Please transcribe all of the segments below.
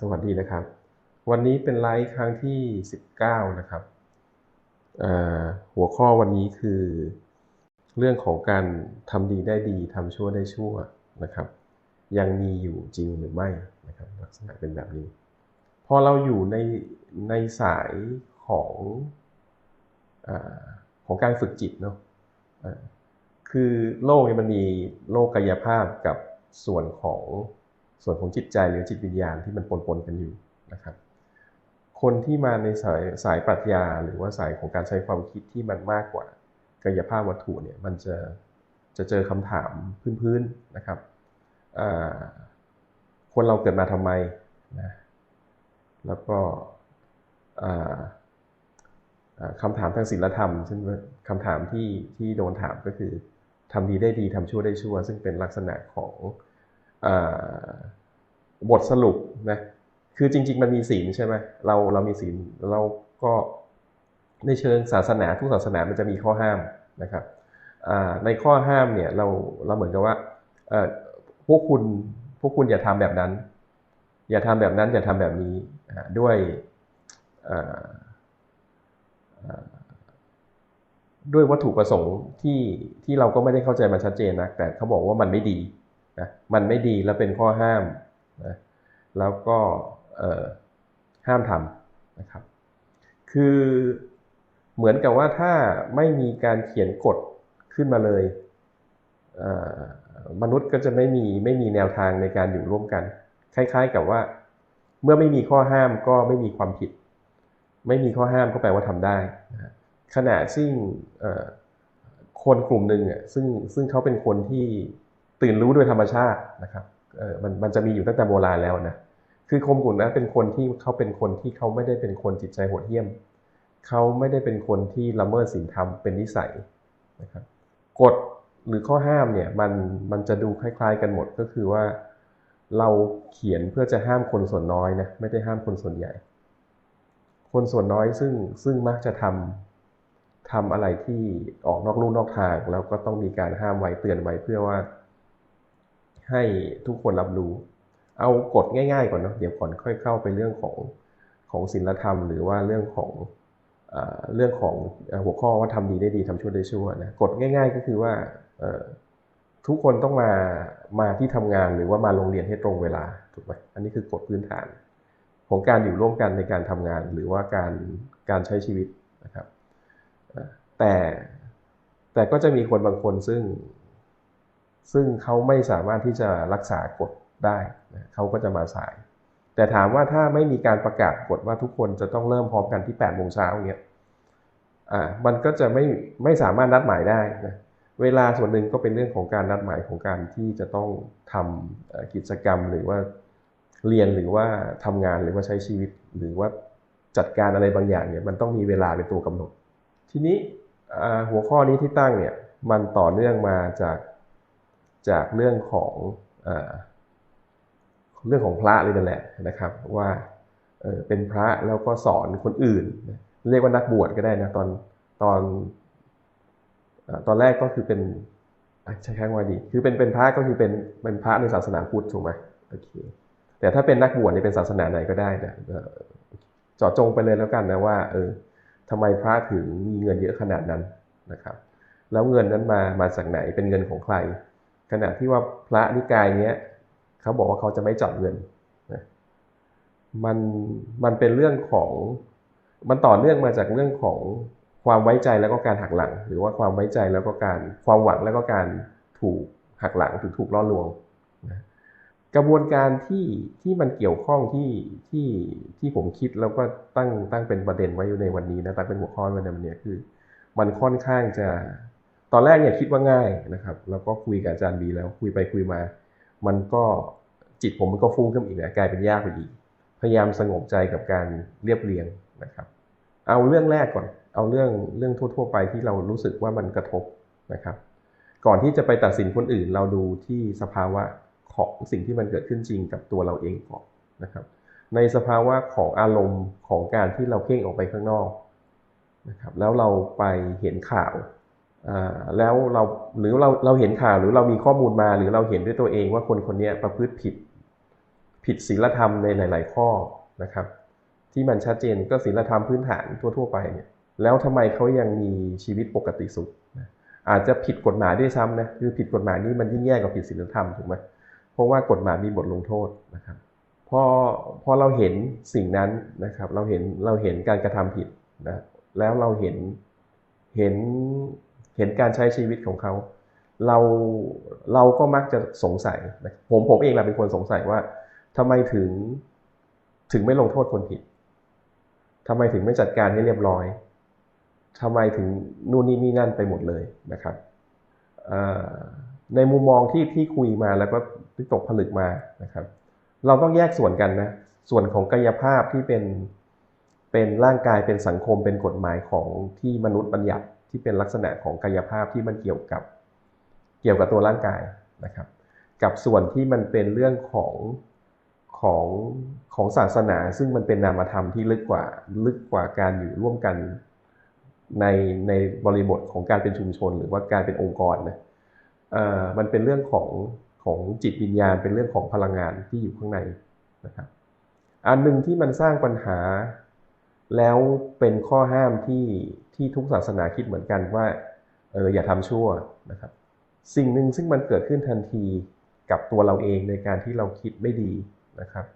สวัสดีนะครับ วันนี้เป็นไลฟ์ครั้งที่ 19 นะครับ หัวข้อวันนี้คือ เรื่องของการทำดีได้ดีทำชั่วได้ชั่วนะครับ ยังมีอยู่จริงหรือไม่นะครับลักษณะเป็นแบบนี้ พอเราอยู่ในในสายของอของการฝึกจิตเนาะคือโลกนี้มันมีโลกกายภาพกับส่วนของ ส่วนของจิตใจหรือจิตวิญญาณที่มันปนปนกันอยู่นะครับ คนที่มาในสายสายปรัชญาหรือว่าสายของการใช้ความคิดที่มันมากกว่ากายภาพวัตถุเนี่ยมันจะจะเจอคำถามพื้นๆนะครับคนเราเกิดมาทำไมนะแล้วก็คำถามทางศีลธรรมซึ่งคำถามที่ที่โดนถามก็คือทำดีได้ดีทำชั่วได้ชั่ว ซึ่งเป็นลักษณะของ บทสรุปนะคือจริง ๆ มันมีศีลใช่ไหมเราเรามีศีลเราก็ในเชิงศาสนาทุกศาสนามันจะมีข้อห้ามนะครับในข้อห้ามเนี่ยเราเราเหมือนกับว่าพวกคุณพวกคุณอย่าทำแบบนั้น อย่าทำแบบนั้นอย่าทำแบบนี้ด้วยด้วยวัตถุประสงค์ที่ที่เราก็ไม่ได้เข้าใจมาชัดเจนนะแต่เขาบอกว่ามันไม่ดี นะมันไม่ดีแล้วเป็นข้อห้ามนะแล้วก็ห้ามทำนะครับ คือเหมือนกับว่าถ้าไม่มีการเขียนกฎขึ้นมาเลย มนุษย์ก็จะไม่มีไม่มีแนวทางในการอยู่ร่วมกัน คล้าย ๆกับว่า เมื่อไม่มีข้อห้ามก็ไม่มีความผิด ไม่มีข้อห้ามก็แปลว่าทำได้นะขณะซึ่งคนกลุ่มหนึ่งอะซึ่งซึ่งเขาเป็นคนที่ ตื่นรู้โดยธรรมชาตินะครับเออมันมันจะมีอยู่ตั้งแต่โบราณแล้วนะคือคมกลุ่มนั้นเป็นคนที่เขาเป็นคนที่เขาไม่ได้เป็นคนจิตใจโหดเหี้ยมเขาไม่ได้เป็นคนที่ละเมิดศีลธรรมเป็นนิสัยนะครับกฎหรือข้อห้ามเนี่ยมันมันจะดูคล้าย ๆ กันหมดก็คือว่า เราเขียนเพื่อจะห้ามคนส่วนน้อยนะไม่ได้ห้ามคนส่วนใหญ่ คนส่วนน้อยซึ่งซึ่งมักจะทำทำอะไรที่ออกนอกลู่นอกทาง แล้วก็ต้องมีการห้ามไว้เตือนไว้เพื่อว่า ให้ทุกคนรับรู้ เอากฎง่ายๆก่อนเนาะเดี๋ยวก่อนค่อยเข้าไปเรื่องของของศีลธรรม หรือว่าเรื่องของเรื่องของหัวข้อว่าทำดีได้ดีทำชั่วได้ชั่วนะกฎง่าย ๆ ก็คือว่าทุกคนต้องมามาที่ทำงานหรือว่ามาโรงเรียนให้ตรงเวลาถูกไหมอันนี้คือกฎพื้นฐาน ของการอยู่ร่วมกันในการทำงานหรือว่าการการใช้ชีวิตนะครับแต่แต่ก็จะมีคนบางคนซึ่ง ซึ่งเขาไม่สามารถที่จะรักษากฎได้นะเขาก็จะมาสาย แต่ถามว่าถ้าไม่มีการประกาศกฎว่าทุกคนจะต้องเริ่มพร้อมกันที่8ปดโมงเช้าอย่างเงี้ยอ่ามันก็จะไม่ไม่สามารถนัดหมายได้นะเวลาส่วนหนึ่งก็เป็นเรื่องของการนัดหมายของการที่จะต้องทำกิจกรรมหรือว่าเรียนหรือว่าทำงานหรือว่าใช้ชีวิต หรือว่าจัดการอะไรบางอย่างเนี่ยมันต้องมีเวลาเป็นตัวกำหนด ทีนี้หัวข้อนี้ที่ตั้งเนี่ยมันต่อเนื่องมาจาก จากเรื่องของเรื่องของพระเลยนั่นแหละนะครับ ว่าเป็นพระแล้วก็สอนคนอื่น เรียกว่านักบวชก็ได้นะตอนตอนตอนแรกก็คือเป็นใช้คำว่าดี คือเป็นเป็นพระก็คือเป็นเป็นพระในศาสนาพุทธถูกไหมโอเคแต่ถ้าเป็นนักบวชในเป็นศาสนาไหนก็ได้นะจาะจงไปเลยแล้วกันนะว่าเออทำไมพระถึงมีเงินเยอะขนาดนั้นนะครับ แล้วเงินนั้นมามาจากไหนเป็นเงินของใคร ขณะที่ว่าพระนิกายเนี้ยเขาบอกว่าเขาจะไม่จับเงินนะมันมันเป็นเรื่องของมันต่อเนื่องมาจากเรื่องของความไว้ใจแล้วก็การหักหลัง หรือว่าความไว้ใจแล้วก็การความหวังแล้วก็การถูกหักหลังถูกถูกล่อลวงนะกระบวนการที่ที่มันเกี่ยวข้องที่ที่ที่ผมคิดแล้วก็ตั้งตั้งเป็นประเด็นไว้ในวันนี้นะตั้งเป็นหัวข้อไว้ในวันนี้คือ มันค่อนข้างจะ อนแรกเนี่ยคิดว่าง่ายนะครับแล้วก็คุยกับอาจารย์บีแล้วคุยไปคุยมา มันก็จิตผมมันก็ฟุ้งขึ้นอีกนะกลายเป็นยากไปอีกพยายามสงบใจกับการเรียบเรียงนะครับ เอาเรื่องแรกก่อน เอาเรื่องเรื่องทั่ว ๆ ไปที่เรารู้สึกว่ามันกระทบนะครับ ก่อนที่จะไปตัดสินคนอื่น เราดูที่สภาวะของสิ่งที่มันเกิดขึ้นจริงกับตัวเราเองก่อนนะครับ ในสภาวะของอารมณ์ของการที่เราเพ่งออกไปข้างนอกนะครับ แล้วเราไปเห็นข่าว แล้วเราหรือเราเราเห็นข่าวหรือเรามีข้อมูลมาหรือเราเห็นด้วยตัวเองว่าคนคนนี้ประพฤติผิดผิดศีลธรรมในหลาย ๆ ข้อนะครับ ที่มันชัดเจนก็ศีลธรรมพื้นฐานทั่ว ๆ ไปเนี่ยแล้วทำไมเขายังมีชีวิตปกติสุข อาจจะผิดกฎหมายด้วยซ้ำนะคือผิดกฎหมายนี่มันยิ่งแย่กว่าผิดศีลธรรมถูกไหมเพราะว่ากฎหมายมีบทลงโทษนะครับพอพอเราเห็นสิ่งนั้นนะครับ เราเห็นเราเห็นการกระทำผิดนะแล้วเราเห็นเห็น เห็นการใช้ชีวิตของเขา เราเราก็มักจะสงสัยผมผมเองแหละเป็นคนสงสัยว่าทำไมถึงถึงไม่ลงโทษคนผิดทำไมถึงไม่จัดการให้เรียบร้อยทำไมถึงนู่นนี่นี่นั่นไปหมดเลยนะครับในมุมมองที่ที่คุยมาแล้วก็ที่ตกผลึกมานะครับ เราต้องแยกส่วนกันนะส่วนของกายภาพที่เป็นเป็นร่างกายเป็นสังคมเป็นกฎหมายของที่มนุษย์บัญญัติ ที่เป็นลักษณะของกายภาพที่มันเกี่ยวกับเกี่ยวกับตัวร่างกายนะครับ กับส่วนที่มันเป็นเรื่องของของของศาสนา ซึ่งมันเป็นนามธรรมที่ลึกกว่าลึกกว่าการอยู่ร่วมกันในในบริบทของการเป็นชุมชน หรือว่าการเป็นองค์กรนะมันเป็นเรื่องของของจิตวิญญาณ เป็นเรื่องของพลังงานที่อยู่ข้างในนะครับอันหนึ่งที่มันสร้างปัญหาแล้วเป็นข้อห้ามที่ ที่ทุกศาสนาคิดเหมือนกันว่าเอออย่าทำชั่วนะครับ สิ่งหนึ่งซึ่งมันเกิดขึ้นทันทีกับตัวเราเองในการที่เราคิดไม่ดีนะครับ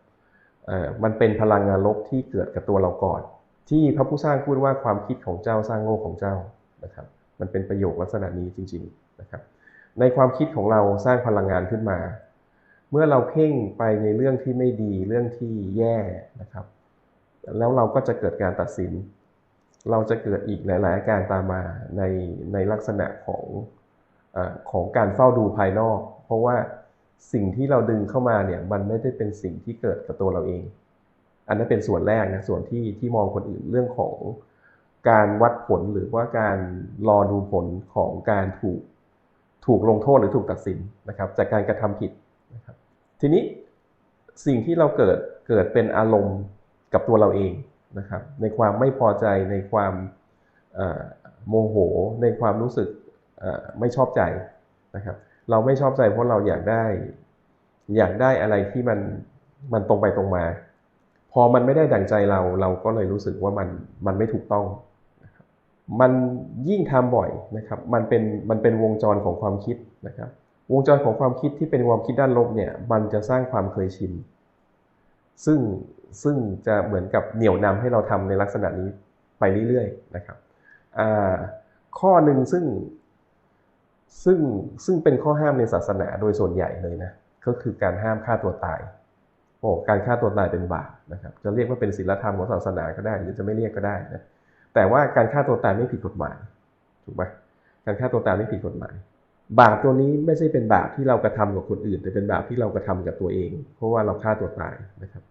มันเป็นพลังงานลบที่เกิดกับตัวเราก่อน ที่พระผู้สร้างพูดว่าความคิดของเจ้าสร้างโลกของเจ้านะครับ มันเป็นประโยคลักษณะนี้จริง ๆนะครับ ในความคิดของเราสร้างพลังงานขึ้นมา เมื่อเราเพ่งไปในเรื่องที่ไม่ดีเรื่องที่แย่นะครับ แล้วเราก็จะเกิดการตัดสิน เราจะเกิดอีกหลาย ๆ อาการตามมาในในลักษณะของอของการเฝ้าดูภายนอก เพราะว่าสิ่งที่เราดึงเข้ามาเนี่ยมันไม่ได้เป็นสิ่งที่เกิดกับตัวเราเอง อันนั้นเป็นส่วนแรกนะส่วนที่ที่มองคนอื่นเรื่องของการวัดผลหรือว่าการรอดูผลของการถูกถูกลงโทษหรือถูกตัดสินนะครับ จากการกระทำผิดนะครับทีนี้สิ่งที่เราเกิดเกิดเป็นอารมณ์กับตัวเราเอง นะครับในความไม่พอใจในความโมโห ในความรู้สึกไม่ชอบใจนะครับเราไม่ชอบใจเพราะเราอยากได้ อยากได้อะไรที่มันมันตรงไปตรงมา พอมันไม่ได้ดั่งใจเราเราก็เลยรู้สึกว่ามันมันไม่ถูกต้อง มันยิ่งทำบ่อยนะครับมันเป็นมันเป็นวงจรของความคิดนะครับ วงจรของความคิดที่เป็นความคิดด้านลบเนี่ยมันจะสร้างความเคยชินซึ่ง ซึ่งจะเหมือนกับเหนี่ยวนำให้เราทำในลักษณะนี้ไปเรื่อยๆนะครับข้อหนึ่งซึ่งซึ่งซึ่งเป็นข้อห้ามในศาสนาโดยส่วนใหญ่เลยนะก็คือการห้ามฆ่าตัวตายโอ้การฆ่าตัวตายเป็นบาปนะครับ จะเรียกว่าเป็นศีลธรรมของศาสนาก็ได้หรือจะไม่เรียกก็ได้นะแต่ว่าการฆ่าตัวตายไม่ผิดกฎหมายถูกไหมการฆ่าตัวตายไม่ผิดกฎหมาย บาปตัวนี้ไม่ใช่เป็นบาปที่เรากระทำกับคนอื่น แต่เป็นบาปที่เรากระทำกับตัวเอง เพราะว่าเราฆ่าตัวตายนะครับ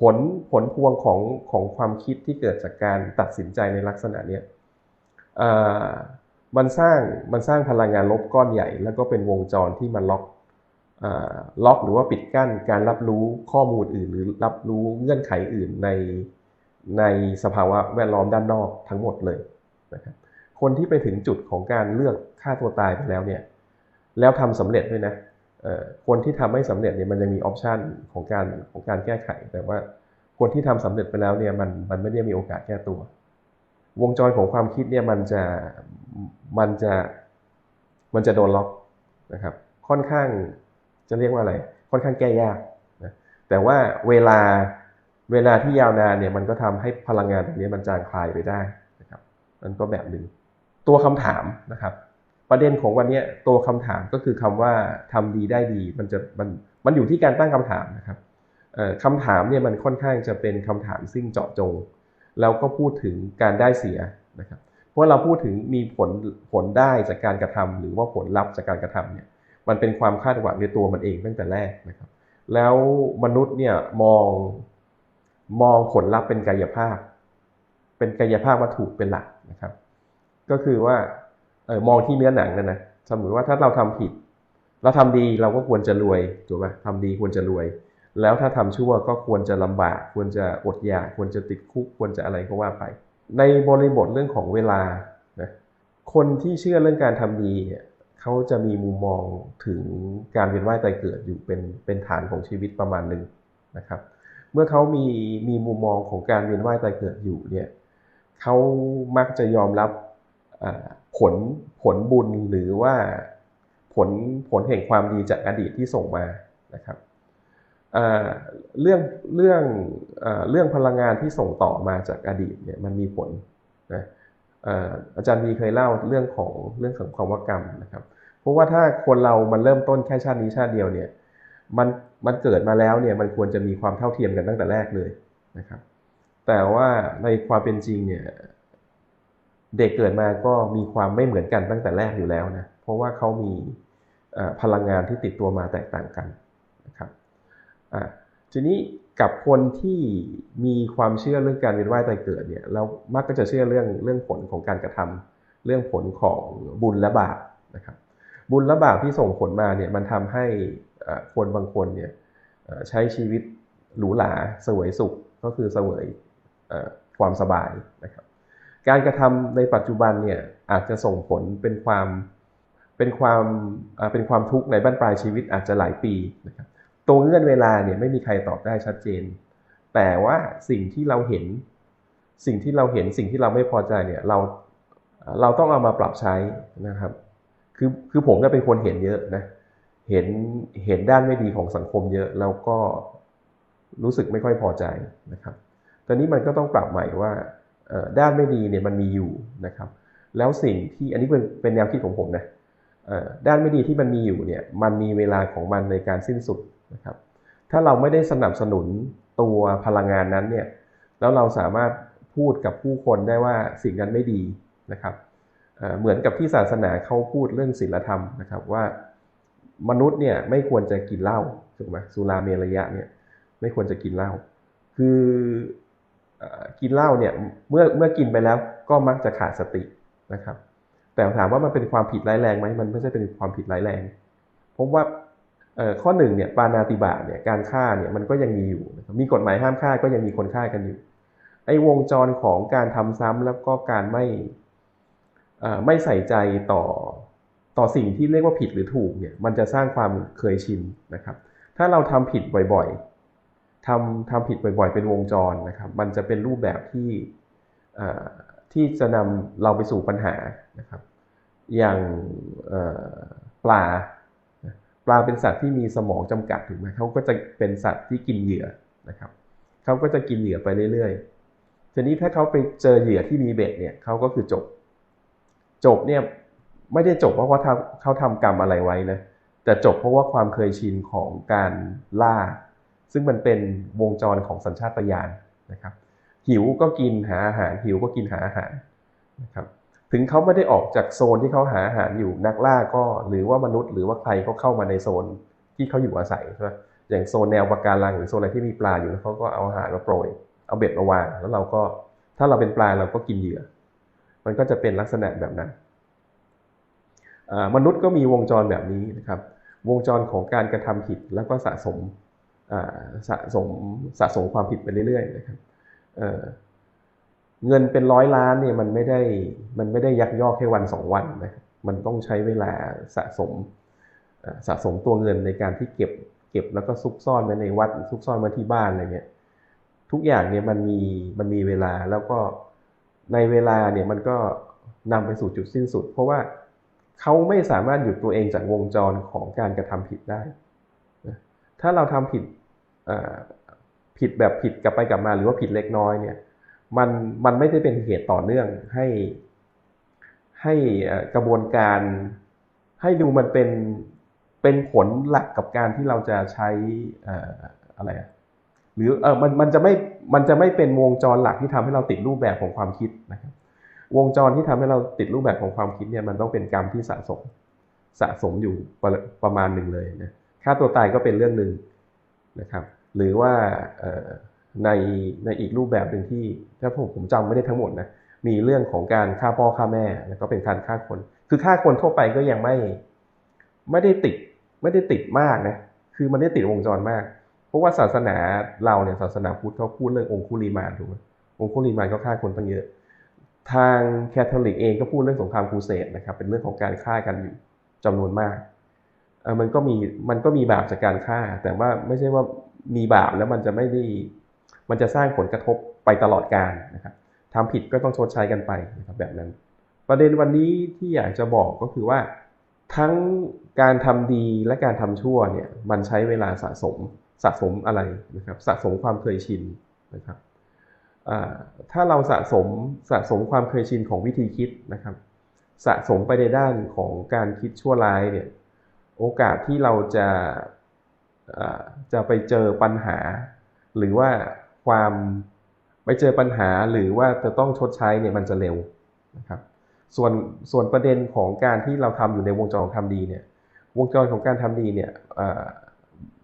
ผลผลพวงของของความคิดที่เกิดจากการตัดสินใจในลักษณะเนี้ยมันสร้างมันสร้างพลังงานลบก้อนใหญ่ แล้วก็เป็นวงจรที่มันล็อกล็อกหรือว่าปิดกั้นการรับรู้ข้อมูลอื่น หรือรับรู้เงื่อนไขอื่นในในสภาวะแวดล้อมด้านนอกทั้งหมดเลยนะครับคนที่ไปถึงจุดของการเลือกฆ่าตัวตายไปแล้วเนี่ยแล้วทำสำเร็จด้วยนะ คนที่ทำไม่สำเร็จเนี่ยมันยังมีออปชันของการของการแก้ไข แต่ว่าคนที่ทำสำเร็จไปแล้วเนี่ยมันมันไม่ได้มีโอกาสแก้ตัว วงจรของความคิดเนี่ยมันจะมันจะมันจะโดนล็อกนะครับ ค่อนข้างจะเรียกว่าอะไร ค่อนข้างแก้ยากนะแต่ว่าเวลาเวลาที่ยาวนานเนี่ยมันก็ทำให้พลังงานตรงนี้มันจางคลายไปได้นะครับมันก็แบบหนึ่งตัวคำถามนะครับ ประเด็นของวันนี้ตัวคำถามก็คือคำว่าทำดีได้ดี มันจะมันมันอยู่ที่การตั้งคำถามนะครับคำถามเนี่ยมันค่อนข้างจะเป็นคำถามซึ่งเจาะจง แล้วก็พูดถึงการได้เสียนะครับ เพราะเราพูดถึงมีผลผลได้จากการกระทำหรือว่าผลลัพธ์จากการกระทำเนี่ยมันเป็นความคาดหวังในตัวมันเองตั้งแต่แรกนะครับ แล้วมนุษย์เนี่ยมองมองผลลัพธ์เป็นกายภาพ เป็นกายภาพวัตถุเป็นหลักนะครับ ก็คือว่า ออมองที่เนื้อหนังนั่นนะสมมติว่าถ้าเราทำผิด เราทำดีเราก็ควรจะรวยถูกไหมทำดีควรจะรวย แล้วถ้าทำชั่วก็ควรจะลำบาก ควรจะอดอยาก ควรจะติดคุก ควรจะอะไรก็ว่าไป ในบริบทเรื่องของเวลานะคนที่เชื่อเรื่องการทำดีเนี่ยเขาจะมีมุมมองถึงการเวียนว่ายตายเกิดอยู่เป็นเป็นฐานของชีวิตประมาณหนึ่งนะครับ เมื่อเขามีมีมุมมองของการเวียนว่ายตายเกิดอยู่เนี่ยเขามักจะยอมรับ ผลผลบุญหรือว่าผลผลแห่งความดีจากอดีตที่ส่งมานะครับเรื่องเรื่องเรื่องพลังงานที่ส่งต่อมาจากอดีตเนี่ยมันมีผลนะอาจารย์มีเคยเล่าเรื่องของเรื่องของความว่ากรรมนะครับ เพราะว่าถ้าคนเรามันเริ่มต้นแค่ชาตินี้ชาติเดียวเนี่ยมันมันเกิดมาแล้วเนี่ยมันควรจะมีความเท่าเทียมกันตั้งแต่แรกเลยนะครับ แต่ว่าในความเป็นจริงเนี่ย เด็กเกิดมาก็มีความไม่เหมือนกันตั้งแต่แรกอยู่แล้วนะ เพราะว่าเขามีพลังงานที่ติดตัวมาแตกต่างกันนะครับทีนี้กับคนที่มีความเชื่อเรื่องการเวียนว่ายตายเกิดเนี่ยเรามักก็จะเชื่อเรื่องเรื่องผลของการกระทำเรื่องผลของบุญและบาปนะครับ บุญและบาปที่ส่งผลมาเนี่ยมันทำให้คนบางคนเนี่ยใช้ชีวิตหรูหราสวยสุขก็คือเสวยความสบายนะครับ การกระทำในปัจจุบันเนี่ยอาจจะส่งผลเป็นความเป็นความเป็นความทุกข์ในบ้านปลายชีวิตอาจจะหลายปีนะครับตัวเงื่อนเวลาเนี่ยไม่มีใครตอบได้ชัดเจน แต่ว่าสิ่งที่เราเห็น สิ่งที่เราเห็นสิ่งที่เราไม่พอใจเนี่ยเราเราต้องเอามาปรับใช้นะครับคือคือผมก็เป็นคนเห็นเยอะนะเห็นเห็นด้านไม่ดีของสังคมเยอะแล้วก็รู้สึกไม่ค่อยพอใจนะครับตอนนี้มันก็ต้องปรับใหม่ว่า ด้านไม่ดีเนี่ยมันมีอยู่นะครับ แล้วสิ่งที่อันนี้เป็นเป็นแนวคิดของผมนะด้านไม่ดีที่มันมีอยู่เนี่ยมันมีเวลาของมันในการสิ้นสุดนะครับ ถ้าเราไม่ได้สนับสนุนตัวพลังงานนั้นเนี่ยแล้วเราสามารถพูดกับผู้คนได้ว่าสิ่งนั้นไม่ดีนะครับเหมือนกับที่ศาสนาเขาพูดเรื่องศีลธรรมนะครับว่ามนุษย์เนี่ยไม่ควรจะกินเหล้าถูกไหมสุราเมรยะเนี่ยไม่ควรจะกินเหล้าคือ กินเหล้าเนี่ยเมื่อเมื่อกินไปแล้วก็มักจะขาดสตินะครับ แต่ถามว่ามันเป็นความผิดร้ายแรงไหมมันไม่ใช่เป็นความผิดร้ายแรงเพราะว่าข้อหนึ่งเนี่ยปานาติบาเนี่ยการฆ่าเนี่ยมันก็ยังมีอยู่ มีกฎหมายห้ามฆ่าก็ยังมีคนฆ่ากันอยู่ ไอ้วงจรของการทำซ้ำแล้วก็การไม่ไม่ใส่ใจต่อต่อสิ่งที่เรียกว่าผิดหรือถูกเนี่ยมันจะสร้างความเคยชินนะครับ ถ้าเราทำผิดบ่อยๆ ทำทำผิดบ่อยๆ เป็นวงจรนะครับ มันจะเป็นรูปแบบที่ที่จะนำเราไปสู่ปัญหานะครับ อย่างปลา ปลาเป็นสัตว์ที่มีสมองจำกัดถูกไหมเขาก็จะเป็นสัตว์ที่กินเหยื่อนะครับเขาก็จะกินเหยื่อไปเรื่อยๆ ทีนี้ถ้าเขาไปเจอเหยื่อที่มีเบ็ดเนี่ยเขาก็คือจบ จบเนี่ยไม่ได้จบเพราะว่าเขาทำกรรมอะไรไว้นะแต่จบเพราะว่าความเคยชินของการล่า ซึ่งมันเป็นวงจรของสัญชาตญาณนะครับ หิวก็กินหาอาหาร หิวก็กินหาอาหารนะครับถึงเขาไม่ได้ออกจากโซนที่เขาหาอาหารอยู่นักล่าก็หรือว่ามนุษย์ หรือว่าใครเขาเข้ามาในโซนที่เขาอยู่อาศัยใช่ไหมอย่างโซนแนวปะการังหรือโซนอะไรที่มีปลาอยู่แล้วเขาก็เอาอาหารมาโปรย เอาเบ็ดมาวางแล้วเราก็ถ้าเราเป็นปลาเราก็กินเหยื่อ มันก็จะเป็นลักษณะแบบนั้นมนุษย์ก็มีวงจรแบบนี้นะครับ วงจรของการกระทำผิดแล้วก็สะสม สะสมสะสมความผิดไปเรื่อยๆนะครับเงินเป็นร้อยล้านเนี่ยมันไม่ได้มันไม่ได้ยักยอกแค่วันสองวันนะมันต้องใช้เวลาสะสมสะสมตัวเงินในการที่เก็บเก็บแล้วก็ซุกซ่อนไว้ในวัดซุกซ่อนไว้ที่บ้านอะไรเงี้ยทุกอย่างเนี่ยมันมีมันมีเวลาแล้วก็ในเวลาเนี่ยมันก็นำไปสู่จุดสิ้นสุด เพราะว่าเขาไม่สามารถหยุดตัวเองจากวงจรของการกระทำผิดได้ ถ้าเราทำผิด ผิดแบบผิดกลับไปกลับมาหรือว่าผิดเล็กน้อยเนี่ยมันมันไม่ได้เป็นเหตุต่อเนื่องให้ให้กระบวนการให้ดูมันเป็นเป็นผลหลักกับการที่เราจะใช้อะไรหรือเออมันมันจะไม่มันจะไม่เป็นวงจรหลักที่ทำให้เราติดรูปแบบของความคิดนะครับวงจรที่ทำให้เราติดรูปแบบของความคิดเนี่ยมันต้องเป็นกรรมที่สะสมสะสมอยู่ประประมาณหนึ่งเลยนะค่าตัวตายก็เป็นเรื่องหนึ่ง นะครับ หรือว่าในในอีกรูปแบบหนึ่งที่ถ้าผมผมจำไม่ได้ทั้งหมดนะมีเรื่องของการฆ่าพ่อฆ่าแม่แล้วก็เป็นการฆ่าคน คือฆ่าคนทั่วไปก็ยังไม่ไม่ได้ติดไม่ได้ติดมากนะคือมันได้ติดวงจรมาก เพราะว่าศาสนาเราเนี่ยศาสนาพุทธเขาพูดเรื่ององคุลีมานถูกไหมองคุลีมานก็ฆ่าคนตั้งเยอะ ทางแคทอลิกเองก็พูดเรื่องสงครามครูเสดนะครับเป็นเรื่องของการฆ่ากันอยู่จำนวนมาก มันก็มีมันก็มีบาปจากการฆ่า แต่ว่าไม่ใช่ว่ามีบาปแล้วมันจะไม่ได้มันจะสร้างผลกระทบไปตลอดกาลนะครับทำผิดก็ต้องชดใช้กันไปนะครับแบบนั้น ประเด็นวันนี้ที่อยากจะบอกก็คือว่า ทั้งการทำดีและการทำชั่วเนี่ยมันใช้เวลาสะสมสะสมอะไรนะครับสะสมความเคยชินนะครับถ้าเราสะสมสะสมความเคยชินของวิธีคิดนะครับ สะสมไปในด้านของการคิดชั่วร้ายเนี่ย โอกาสที่เราจะจะไปเจอปัญหา หรือว่าความไปเจอปัญหาหรือว่าจะต้องชดใช้เนี่ยมันจะเร็วนะครับส่วนส่วนประเด็นของการที่เราทำอยู่ในวงจรของทำดีเนี่ยวงจรของการทำดีเนี่ย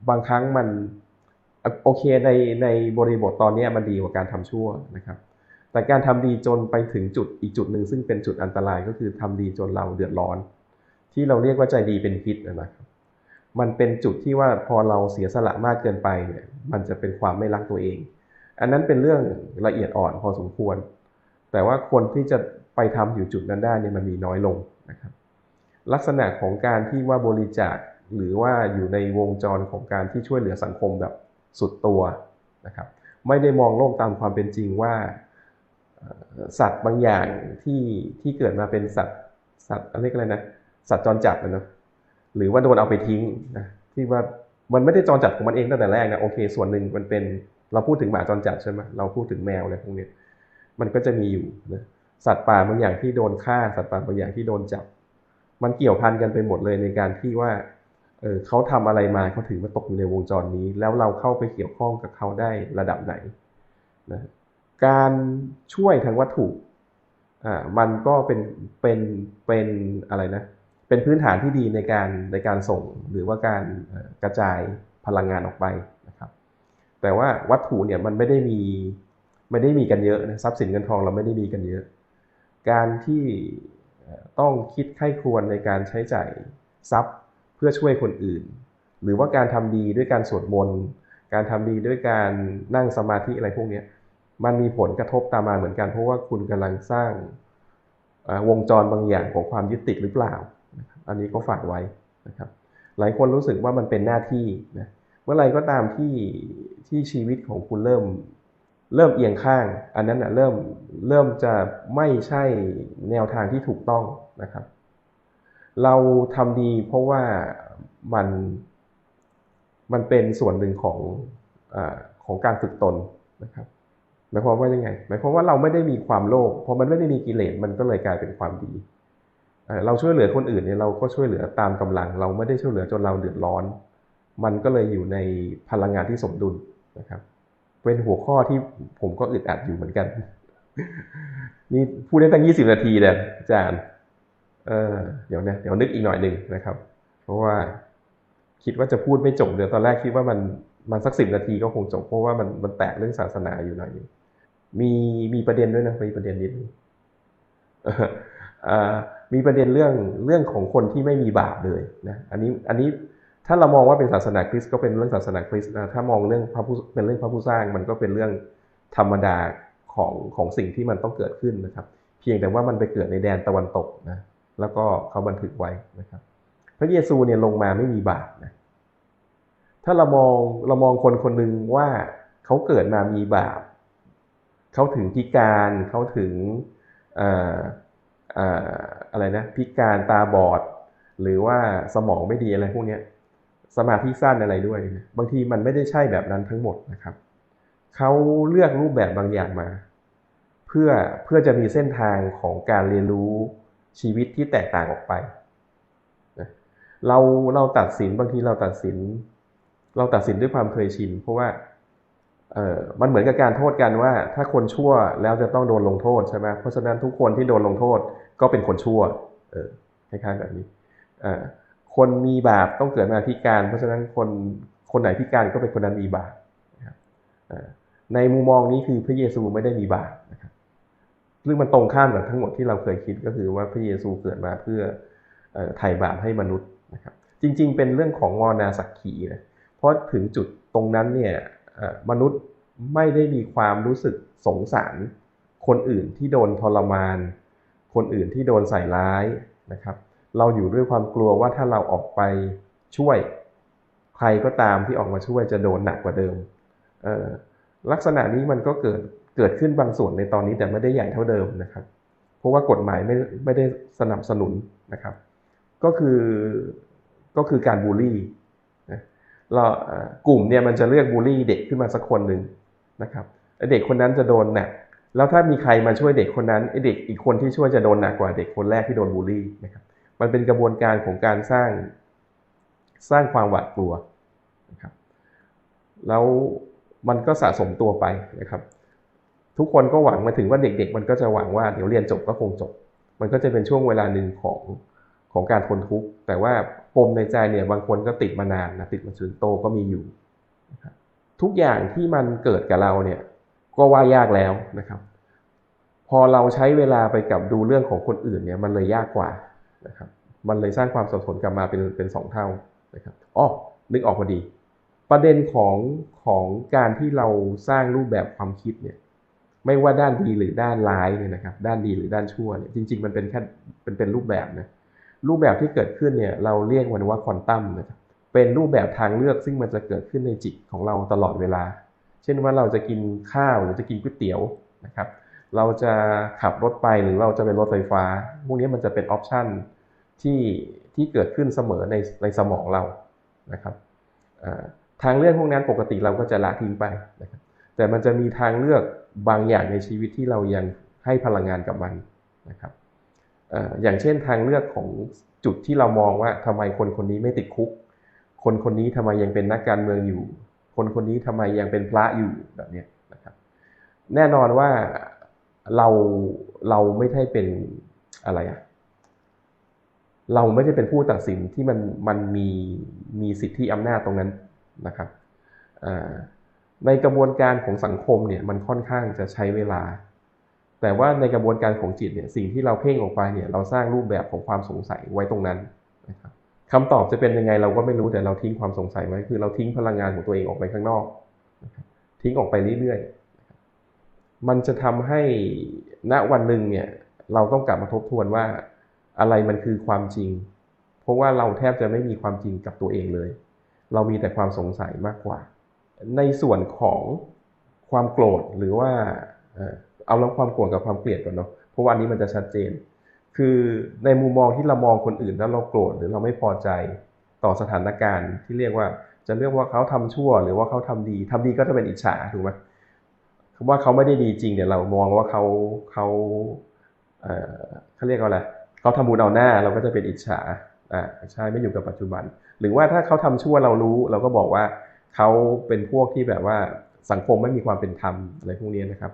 บางครั้งมันโอเคในในบริบทตอนนี้มันดีกว่าการทำชั่วนะครับ แต่การทำดีจนไปถึงจุดอีกจุดหนึ่งซึ่งเป็นจุดอันตรายก็คือทำดีจนเราเดือดร้อน ที่เราเรียกว่าใจดีเป็นพิษนะครับมันเป็นจุดที่ว่าพอเราเสียสละมากเกินไปเนี่ยมันจะเป็นความไม่รักตัวเอง อันนั้นเป็นเรื่องละเอียดอ่อนพอสมควร แต่ว่าคนที่จะไปทำอยู่จุดนั้นได้เนี่ยมันมีน้อยลงนะครับ ลักษณะของการที่ว่าบริจาคหรือว่าอยู่ในวงจรของการที่ช่วยเหลือสังคมแบบสุดตัวนะครับไม่ได้มองโลกตามความเป็นจริงว่าสัตว์บางอย่างที่ที่เกิดมาเป็นสัตว์สัตว์อะไรก็เลยนะ สัตว์จรจัดนะเนาะหรือว่าโดนเอาไปทิ้งนะที่ว่ามันไม่ได้จรจัดของมันเองตั้งแต่แรกนะโอเค ส่วนหนึ่งมันเป็นเราพูดถึงหมาจรจัดใช่ไหมเราพูดถึงแมวอะไรพวกนี้มันก็จะมีอยู่นะสัตว์ป่าบางอย่างที่โดนฆ่าสัตว์ป่าบางอย่างที่โดนจับ มันเกี่ยวพันกันไปหมดเลยในการที่ว่าเออเขาทำอะไรมาเขาถึงมาตกอยู่ในวงจรนี้ แล้วเราเข้าไปเกี่ยวข้องกับเขาได้ระดับไหนนะการช่วยทางวัตถุอ่ามันก็เป็นเป็นเป็นอะไรนะ เป็นพื้นฐานที่ดีในการในการส่งหรือว่าการกระจายพลังงานออกไปนะครับ แต่ว่าวัตถุเนี่ยมันไม่ได้มีไม่ได้มีกันเยอะนะทรัพย์สินเงินทองเราไม่ได้มีกันเยอะ การที่ต้องคิดไข้ควรในการใช้จ่ายทรัพย์เพื่อช่วยคนอื่น หรือว่าการทำดีด้วยการสวดมนต์การทำดีด้วยการนั่งสมาธิอะไรพวกนี้มันมีผลกระทบตามมาเหมือนกัน เพราะว่าคุณกำลังสร้างวงจรบางอย่างของความยึดติดหรือเปล่า อันนี้ก็ฝากไว้นะครับ หลายคนรู้สึกว่ามันเป็นหน้าที่นะเมื่อไรก็ตามที่ที่ชีวิตของคุณเริ่มเริ่มเอียงข้าง อันนั้นนะเริ่มเริ่มจะไม่ใช่แนวทางที่ถูกต้องนะครับ เราทำดีเพราะว่ามันมันเป็นส่วนหนึ่งของอของการฝึกตนนะครับหมายความว่ายังไงหมายความว่าเราไม่ได้มีความโลภพอมันไม่ได้มีกิเลสมันก็เลยกลายเป็นความดี เราช่วยเหลือคนอื่นเนี่ยเราก็ช่วยเหลือตามกำลัง เราไม่ได้ช่วยเหลือจนเราเดือดร้อน มันก็เลยอยู่ในพลังงานที่สมดุลนะครับ เป็นหัวข้อที่ผมก็อึดอัดอยู่เหมือนกัน นี่พูดได้ตั้งยี่สิบนาทีเลยอาจารย์เออเดี๋ยวนะเดี๋ยวนึกอีกหน่อยหนึ่งนะครับ เพราะว่าคิดว่าจะพูดไม่จบเดี๋ยวตอนแรกคิดว่ามันมันสักสิบนาทีก็คงจบเพราะว่ามันมันแตกเรื่องศาสนาอยู่หน่อยนึงมีมีประเด็นด้วยนะมีประเด็นนิดนึง มีประเด็นเรื่องเรื่องของคนที่ไม่มีบาปเลยนะอันนี้อันนี้ถ้าเรามองว่าเป็นศาสนาคริสต์ก็เป็นเรื่องศาสนาคริสต์นะถ้ามองเรื่องพระผู้เป็นเรื่องพระผู้สร้างมันก็เป็นเรื่องธรรมดาของของสิ่งที่มันต้องเกิดขึ้นนะครับ เพียงแต่ว่ามันไปเกิดในแดนตะวันตกนะแล้วก็เขาบันทึกไว้นะครับ พระเยซูเนี่ยลงมาไม่มีบาปนะถ้าเรามองเรามองคนคนหนึ่งว่าเขาเกิดมามีบาปเขาถึงพิการเขาถึงอ อะไรนะพิการตาบอด หรือว่าสมองไม่ดีอะไรพวกนี้สมาธิสั้นอะไรด้วย บางทีมันไม่ได้ใช่แบบนั้นทั้งหมดนะครับเขาเลือกรูปแบบบางอย่างมา เพื่อเพื่อจะมีเส้นทางของการเรียนรู้ชีวิตที่แตกต่างออกไปเราเราตัดสินบางทีเราตัดสิน เราตัดสินด้วยความเคยชิน เพราะว่าเออมันเหมือนกับการโทษกันว่า ถ้าคนชั่วแล้วจะต้องโดนลงโทษใช่ไหมเพราะฉะนั้นทุกคนที่โดนลงโทษ ก็เป็นคนชั่วเออคล้ายๆแบบนี้อ่าคนมีบาปต้องเกิดมาพิการ เพราะฉะนั้นคนคนไหนพิการก็เป็นคนนั้นมีบาปนะครับในมุมมองนี้คือพระเยซูไม่ได้มีบาปนะครับซึ่งมันตรงข้ามกับทั้งหมดที่เราเคยคิดก็คือว่าพระเยซูเกิดมาเพื่อไถ่บาปให้มนุษย์นะครับ จริง ๆ เป็นเรื่องของงอนาสักขีนะเพราะถึงจุดตรงนั้นเนี่ยมนุษย์ไม่ได้มีความรู้สึกสงสารคนอื่นที่โดนทรมาน คนอื่นที่โดนใส่ร้ายนะครับ เราอยู่ด้วยความกลัวว่าถ้าเราออกไปช่วย ใครก็ตามที่ออกมาช่วยจะโดนหนักกว่าเดิมเออลักษณะนี้มันก็เกิดเกิดขึ้นบางส่วนในตอนนี้แต่ไม่ได้ใหญ่เท่าเดิมนะครับ เพราะว่ากฎหมายไม่ไม่ได้สนับสนุนนะครับ ก็คือก็คือการบูลลี่นะเรากลุ่มเนี่ยมันจะเลือกบูลลี่เด็กขึ้นมาสักคนหนึ่งนะครับเด็กคนนั้นจะโดนหนัก แล้วถ้ามีใครมาช่วยเด็กคนนั้นเด็กอีกคนที่ช่วยจะโดนหนักกว่าเด็กคนแรกที่โดนบูลลี่นะครับมันเป็นกระบวนการของการสร้างสร้างความหวาดกลัวนะครับแล้วมันก็สะสมตัวไปนะครับ ทุกคนก็หวังมาถึงว่าเด็ก ๆ มันก็จะหวังว่าเดี๋ยวเรียนจบก็คงจบ มันก็จะเป็นช่วงเวลาหนึ่งของของการทนทุกข์แต่ว่าปมในใจเนี่ยบางคนก็ติดมานานนะติดมาจนโตก็มีอยู่ ทุกอย่างที่มันเกิดกับเราเนี่ย ก็ว่ายากแล้วนะครับ พอเราใช้เวลาไปกับดูเรื่องของคนอื่นเนี่ยมันเลยยากกว่านะครับมันเลยสร้างความสับสนกลับมาเป็นเป็นสองเท่านะครับอ๋อนึกออกพอดี ประเด็นของของการที่เราสร้างรูปแบบความคิดเนี่ยไม่ว่าด้านดีหรือด้านร้ายเนี่ยนะครับ ด้านดีหรือด้านชั่วเนี่ยจริง ๆ มันเป็นแค่เป็นเป็นรูปแบบนะรูปแบบที่เกิดขึ้นเนี่ยเราเรียกมันว่าควอนตัมนะครับเป็นรูปแบบทางเลือกซึ่งมันจะเกิดขึ้นในจิตของเราตลอดเวลา เช่นว่าเราจะกินข้าวหรือจะกินก๋วยเตี๋ยวนะครับเราจะขับรถไปหรือเราจะเป็นรถไฟฟ้า พวกนี้มันจะเป็นออปชันที่ที่เกิดขึ้นเสมอในในสมองเรานะครับทางเลือกพวกนั้นปกติเราก็จะละทิ้งไปนะครับแต่มันจะมีทางเลือกบางอย่างในชีวิตที่เรายังให้พลังงานกับมันนะครับอย่างเช่นทางเลือกของจุดที่เรามองว่าทำไมคนคนนี้ไม่ติดคุก คนคนนี้ทำไมยังเป็นนักการเมืองอยู่ คนคนนี้ทำไมยังเป็นพระอยู่แบบนี้นะครับ แน่นอนว่าเราเราไม่ได้เป็นอะไรอะเราไม่ได้เป็นผู้ตัดสินที่มันมันมีมีสิทธิอำนาจตรงนั้นนะครับในกระบวนการของสังคมเนี่ยมันค่อนข้างจะใช้เวลา แต่ว่าในกระบวนการของจิตเนี่ยสิ่งที่เราเพ่งออกไปเนี่ยเราสร้างรูปแบบของความสงสัยไว้ตรงนั้นนะครับ คำตอบจะเป็นยังไงเราก็ไม่รู้แต่เราทิ้งความสงสัยไว้คือเราทิ้งพลังงานของตัวเองออกไปข้างนอก ทิ้งออกไปเรื่อยๆ มันจะทำให้ณวันหนึ่งเนี่ยเราต้องกลับมาทบทวนว่าอะไรมันคือความจริง เพราะว่าเราแทบจะไม่มีความจริงกับตัวเองเลย เรามีแต่ความสงสัยมากกว่า ในส่วนของความโกรธหรือว่าเอาแล้วความโกรธกับความเกลียดก่อนเนาะเพราะว่านี้มันจะชัดเจน คือในมุมมองที่เรามองคนอื่นแล้วเราโกรธหรือเราไม่พอใจต่อสถานการณ์ที่เรียกว่า จะเรียกว่าเขาทำชั่ว หรือว่าเขาทำดีทำดีก็จะเป็นอิจฉาถูกไหมว่าเขาไม่ได้ดีจริงเนี่ยเรามองว่าเขาเขาเขาเรียกว่าอะไรเขาทำบุญเอาหน้าเราก็จะเป็นอิจฉาอ่าใช่ไม่อยู่กับปัจจุบัน หรือว่าถ้าเขาทำชั่วเรารู้ เราก็บอกว่าเขาเป็นพวกที่แบบว่าสังคมไม่มีความเป็นธรรมอะไรพวกนี้นะครับ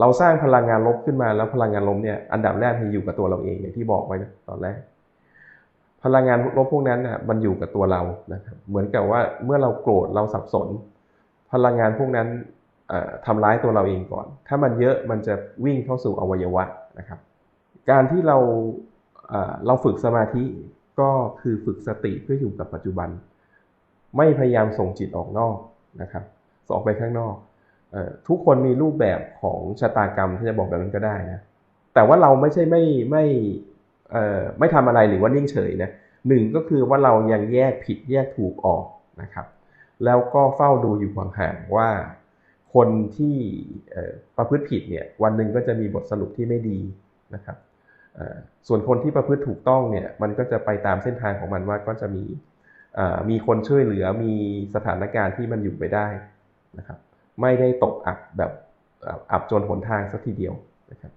เราสร้างพลังงานลบขึ้นมาแล้วพลังงานลบเนี่ยอันดับแรกที่อยู่กับตัวเราเองอย่างที่บอกไว้ตอนแรก พลังงานลบพวกนั้นน่ะมันอยู่กับตัวเรานะครับเหมือนกับว่าเมื่อเราโกรธเราสับสน พลังงานพวกนั้นทำร้ายตัวเราเองก่อน ถ้ามันเยอะมันจะวิ่งเข้าสู่อวัยวะนะครับ การที่เราเราฝึกสมาธิก็คือฝึกสติเพื่ออยู่กับปัจจุบัน ไม่พยายามส่งจิตออกนอกนะครับออกไปข้างนอก ทุกคนมีรูปแบบของชะตากรรมที่จะบอกแบบนั้นก็ได้นะแต่ว่าเราไม่ใช่ไม่ไม่ไม่ทำอะไรหรือว่านิ่งเฉยนะหนึ่งก็คือว่าเรายังแยกผิดแยกถูกออกนะครับ แล้วก็เฝ้าดูอยู่ห่างๆว่าคนที่ประพฤติผิดเนี่ยวันหนึ่งก็จะมีบทสรุปที่ไม่ดีนะครับส่วนคนที่ประพฤติถูกต้องเนี่ยมันก็จะไปตามเส้นทางของมันว่าก็จะมีมีคนช่วยเหลือมีสถานการณ์ที่มันอยู่ไปได้นะครับ ไม่ได้ตกอับแบบอับจนหนทางสักทีเดียวนะครับ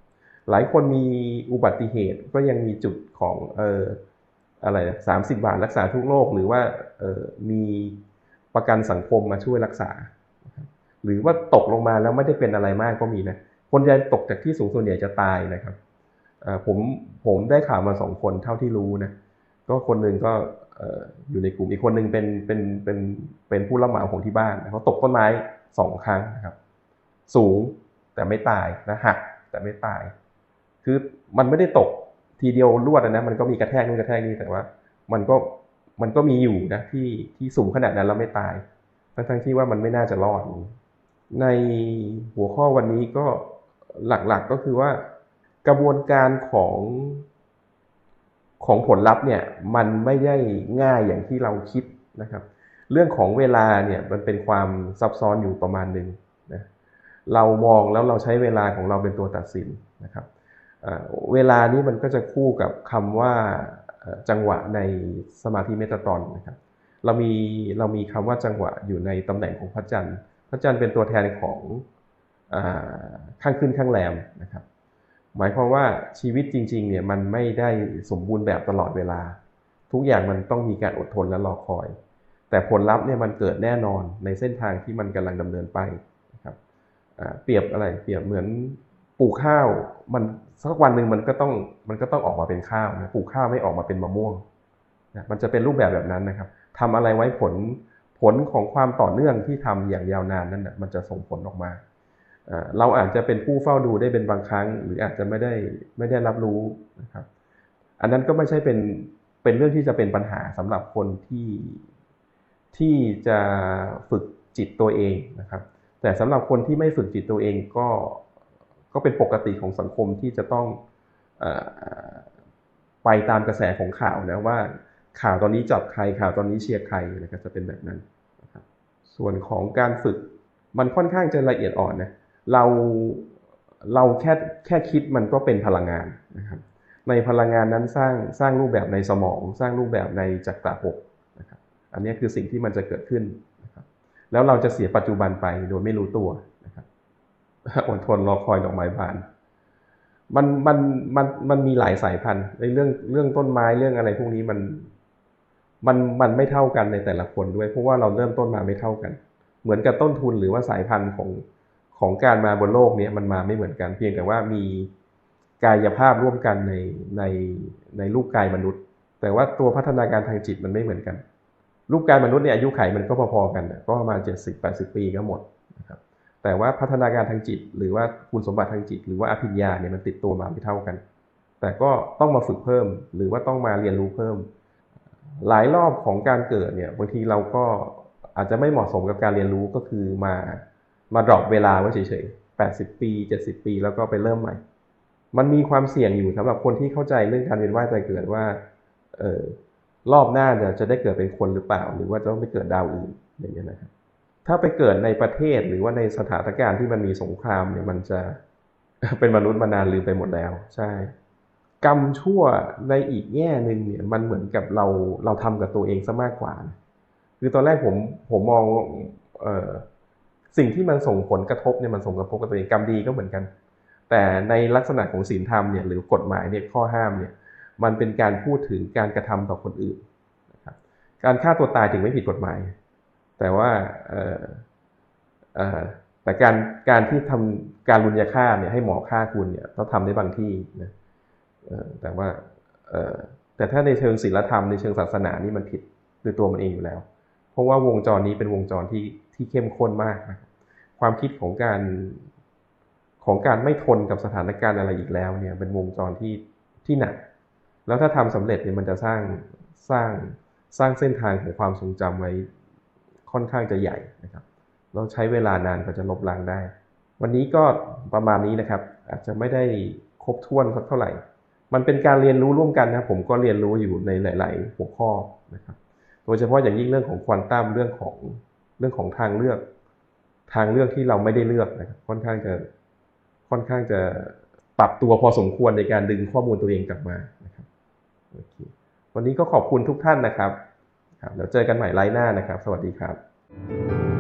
หลายคนมีอุบัติเหตุก็ยังมีจุดของเอออะไรสามสิบบาทรักษาทุกโรคหรือว่าเออมีประกันสังคมมาช่วยรักษา หรือว่าตกลงมาแล้วไม่ได้เป็นอะไรมากก็มีนะคนจะตกจากที่สูงส่วนใหญ่จะตายนะครับผมผมได้ข่าวมาสองคนเท่าที่รู้นะก็คนหนึ่งก็อยู่ในกลุ่มอีกคนหนึ่งเป็นเป็นเป็นเป็นผู้รับเหมาของที่บ้านเขาตกต้นไม้ สองครั้งนะครับ สูงแต่ไม่ตายนะหักแต่ไม่ตาย คือมันไม่ได้ตกทีเดียวรวดนะมันก็มีกระแทกนู่นกระแทกนี่แต่ว่า มันก็มันก็มีอยู่นะที่ที่สูงขนาดนั้นแล้วไม่ตายทั้งทั้งที่ว่ามันไม่น่าจะรอด ในหัวข้อวันนี้ก็หลักๆก็คือว่ากระบวนการของของผลลัพธ์เนี่ยมันไม่ได้ง่ายอย่างที่เราคิดนะครับ เรื่องของเวลาเนี่ยมันเป็นความซับซ้อนอยู่ประมาณหนึ่งนะเรามองแล้วเราใช้เวลาของเราเป็นตัวตัดสินนะครับเวลานี้มันก็จะคู่กับคำว่าจังหวะในสมาธิเมตาตอนนะครับ เรามีเรามีคำว่าจังหวะอยู่ในตำแหน่งของพระจันทร์พระจันทร์เป็นตัวแทนของข้างขึ้นข้างแรมนะครับ หมายความว่าชีวิตจริงๆเนี่ยมันไม่ได้สมบูรณ์แบบตลอดเวลา ทุกอย่างมันต้องมีการอดทนและรอคอย แต่ผลลัพธ์เนี่ยมันเกิดแน่นอนในเส้นทางที่มันกำลังดำเนินไปนะครับเปรียบอะไรเปรียบเหมือนปลูกข้าวมันสักวันหนึ่งมันก็ต้องมันก็ต้องออกมาเป็นข้าวนะปลูกข้าวไม่ออกมาเป็นมะม่วงนะมันจะเป็นรูปแบบแบบนั้นนะครับทำอะไรไว้ผลผลของความต่อเนื่องที่ทำอย่างยาวนานนั้นนะมันจะส่งผลออกมาเราอาจจะเป็นผู้เฝ้าดูได้เป็นบางครั้ง หรืออาจจะไม่ได้ไม่ได้รับรู้นะครับ อันนั้นก็ไม่ใช่เป็นเป็นเรื่องที่จะเป็นปัญหาสำหรับคนที่ ที่จะฝึกจิตตัวเองนะครับ แต่สำหรับคนที่ไม่ฝึกจิตตัวเองก็ก็เป็นปกติของสังคมที่จะต้องไปตามกระแสของข่าวนะว่าข่าวตอนนี้จับใครข่าวตอนนี้เชียร์ใครนะครับจะเป็นแบบนั้นนะครับส่วนของการฝึกมันค่อนข้างจะละเอียดอ่อนนะเราเราแค่แค่คิดมันก็เป็นพลังงานนะครับในพลังงานนั้นสร้างสร้างรูปแบบในสมอง สร้างรูปแบบในจักรภพนะครับ อันนี้คือสิ่งที่มันจะเกิดขึ้นนะครับแล้วเราจะเสียปัจจุบันไปโดยไม่รู้ตัวนะครับอดทนรอคอยดอกไม้บานมันมันมันมันมีหลายสายพันธุ์ในเรื่องเรื่องต้นไม้เรื่องอะไรพวกนี้มันมันมันไม่เท่ากันในแต่ละคนด้วย เพราะว่าเราเริ่มต้นมาไม่เท่ากัน เหมือนกับต้นทุนหรือว่าสายพันธุ์ของของการมาบนโลกนี้มันมาไม่เหมือนกัน เพียงแต่ว่ามีกายภาพร่วมกันในในในรูปกายมนุษย์ แต่ว่าตัวพัฒนาการทางจิตมันไม่เหมือนกัน รูปกายมนุษย์เนี่ยอายุไขมันก็พอๆกันก็ประมาณเจ็ดสิบแปดสิบปีก็หมดนะครับแต่ว่าพัฒนาการทางจิต หรือว่าคุณสมบัติทางจิต หรือว่าอภิญญาเนี่ยมันติดตัวมาไม่เท่ากัน แต่ก็ต้องมาฝึกเพิ่ม หรือว่าต้องมาเรียนรู้เพิ่ม หลายรอบของการเกิดเนี่ยบางทีเราก็อาจจะไม่เหมาะสมกับการเรียนรู้ก็คือมามาดรอปเวลาไว้เฉยๆ 80 ปี 70 ปี แล้วก็ไปเริ่มใหม่ มันมีความเสี่ยงอยู่สำหรับคนที่เข้าใจเรื่องการเวียนว่ายตายเกิดว่าเออ รอบหน้าเนี่ยจะได้เกิดเป็นคนหรือเปล่า หรือว่าจะต้องไปเกิดดาวอื่นอย่างนี้นะครับถ้าไปเกิดในประเทศหรือว่าในสถานการณ์ที่มันมีสงครามเนี่ยมันจะเป็นมนุษย์มานานลืมไปหมดแล้ว ใช่ กรรมชั่วในอีกแง่หนึ่งเนี่ยมันเหมือนกับเราเราทำกับตัวเองซะมากกว่า คือตอนแรกผมผมมองเออสิ่งที่มันส่งผลกระทบเนี่ยมันส่งกระทบกับตัวเองกรรมดีก็เหมือนกัน แต่ในลักษณะของศีลธรรมเนี่ยหรือกฎหมายเนี่ยข้อห้ามเนี่ย มันเป็นการพูดถึงการกระทำต่อคนอื่นนะครับการฆ่าตัวตายถึงไม่ผิดกฎหมาย แต่ว่าแต่การการที่ทำการรุนยาฆ่าเนี่ยให้หมอฆ่าคุณเนี่ยต้องทำได้บางที่นะแต่ว่าแต่ถ้าในเชิงศีลธรรมในเชิงศาสนานี่มันผิดด้วยตัวมันเองอยู่แล้ว เพราะว่าวงจรนี้เป็นวงจรที่ที่เข้มข้นมากนะความคิดของการของการไม่ทนกับสถานการณ์อะไรอีกแล้วเนี่ยเป็นวงจรที่ที่หนัก แล้วถ้าทำสำเร็จเนี่ยมันจะสร้างสร้างสร้างเส้นทางของความทรงจำไว้ค่อนข้างจะใหญ่นะครับเราใช้เวลานานกว่าจะลบล้างได้ วันนี้ก็ประมาณนี้นะครับ อาจจะไม่ได้ครบถ้วนสักเท่าไหร่ มันเป็นการเรียนรู้ร่วมกันนะผมก็เรียนรู้อยู่ในหลาย ๆ หัวข้อนะครับโดยเฉพาะอย่างยิ่งเรื่องของควอนตัมเรื่องของเรื่องของทางเลือก ทางเลือกที่เราไม่ได้เลือกนะครับค่อนข้างจะค่อนข้างจะปรับตัวพอสมควรในการดึงข้อมูลตัวเองกลับมา โอเควันนี้ก็ขอบคุณทุกท่านนะครับเดี๋ยวเจอกันใหม่ไลน์หน้านะครับ สวัสดีครับ